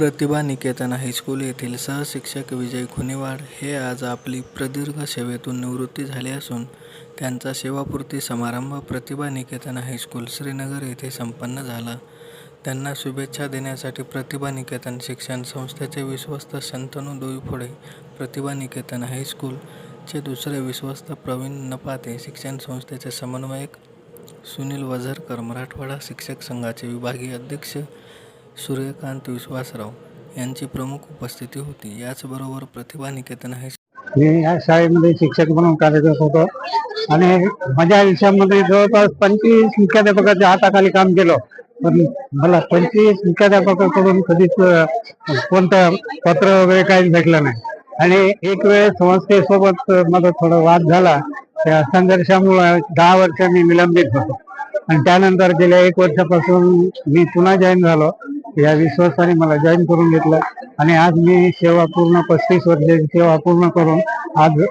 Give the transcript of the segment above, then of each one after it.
प्रतिभा Niketan high school येथील सहशिक्षक विजय खुनेवाड हे आज आपली प्रदीर्घ सेवेतून निवृत्ती झाले असून त्यांचा सेवापूर्ती समारंभ प्रतिभा निकेतन हायस्कूल श्रीनगर येथे संपन्न झाला. त्यांना शुभेच्छा देण्यासाठी प्रतिभा निकेतन शिक्षण संस्थेचे विश्वस्त शंतनू दुईफोडे प्रतिभा निकेतन हायस्कूल चे दुसरे विश्वस्त प्रवीण नपाते शिक्षण संस्थेचे समन्वयक सुनील वझरकर मराठवाडा शिक्षक संघाचे विभागीय अध्यक्ष सूर्यकांत विश्वासराव यांची प्रमुख उपस्थिती होती. याचबरोबर प्रतिभा निकेतन आहे मी या शाळेमध्ये शिक्षक म्हणून कार्यरत होतो. आणि माझ्या आयुष्यामध्ये जवळपास पंचवीस मुख्याध्यापकाच्या हाताखाली काम केलं. पण मला पंचवीस मुख्याध्यापकाकडून कधीच कोणतं पत्र वगैरे काहीच भेटलं नाही. आणि एक वेळ संस्थेसोबत माझा थोडा वाद झाला. त्या संघर्षामुळे दहा वर्ष मी निलंबित होतो. आणि त्यानंतर गेल्या एक वर्षापासून मी पुन्हा जॉईन झालो. या विश्वासाने मला जॉईन करून घेतलं. आणि आज मी सेवा पूर्ण पस्तीस वर्षाची सेवा पूर्ण करून आज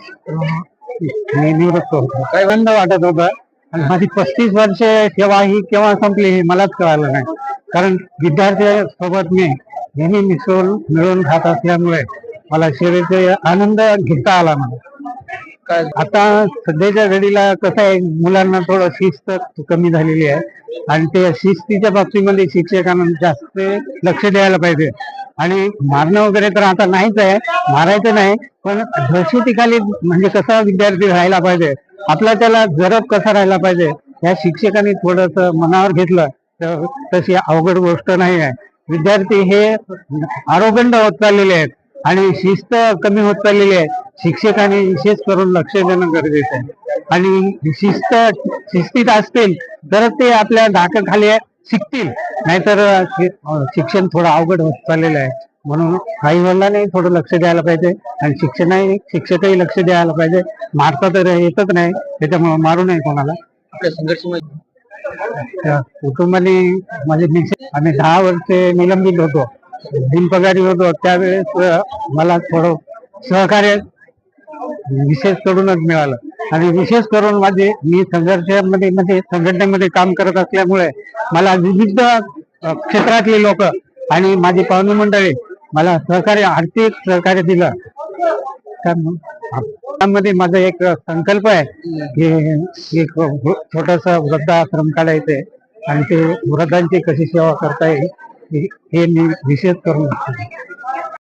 मी निवृत्त होतो. काय बंद वाटत होता आणि माझी पस्तीस वर्ष सेवा ही केव्हा संपली हे मलाच कळालं नाही. कारण विद्यार्थ्यासोबत मी नेहमी मिसळून मिळून खात असल्यामुळे मला सेवेचा आनंद घेता आला आता सध्याच्या घडीला कसं आहे मुलांना थोडं शिस्त कमी झालेली आहे. आणि ते शिस्तीच्या बाबतीमध्ये शिक्षकांना जास्त लक्ष द्यायला पाहिजे. आणि मारणं वगैरे तर आता नाहीच आहे मारायचं नाही पण दहशतीखाली म्हणजे कसा विद्यार्थी राहायला पाहिजे आपला त्याला जरब कसा राहायला पाहिजे या शिक्षकांनी थोडस मनावर घेतलं तर तशी अवघड गोष्ट नाही आहे. विद्यार्थी हे आरोगंड होत चाललेले आहेत. आणि शिस्त कमी होत चाललेली आहे. शिक्षकांनी विशेष करून लक्ष देणं गरजेचं आहे. आणि शिस्त शिस्तीत असतील तर ते आपल्या धाकाखाली शिकतील. नाहीतर शिक्षण थोडं अवघड होत चाललेलं आहे. म्हणून काही वडिलांनी थोडं लक्ष द्यायला पाहिजे आणि शिक्षणही शिक्षकही लक्ष द्यायला पाहिजे. मारता तर येतच नाही. त्याच्यामुळे मारू नये कोणाला. आपल्या संघर्ष त्या कुटुंबाने माझे आम्ही दहा वर्षे निलंबित होतो. बिनपगारी होतो त्यावेळेस मला थोडं सहकार्य विशेष करूनच मिळालं. आणि विशेष करून माझे मी संघर्षामध्ये म्हणजे संघटनेमध्ये काम करत असल्यामुळे मला विविध क्षेत्रातले लोक आणि माझी पाहुणे मंडळी मला सहकार्य आर्थिक सहकार्य दिलं. त्यामध्ये माझा एक संकल्प आहे की एक छोटासा वृद्धाश्रम काढायचंय आणि ते वृद्धांची कशी सेवा करता येईल हे- मी विशेष करून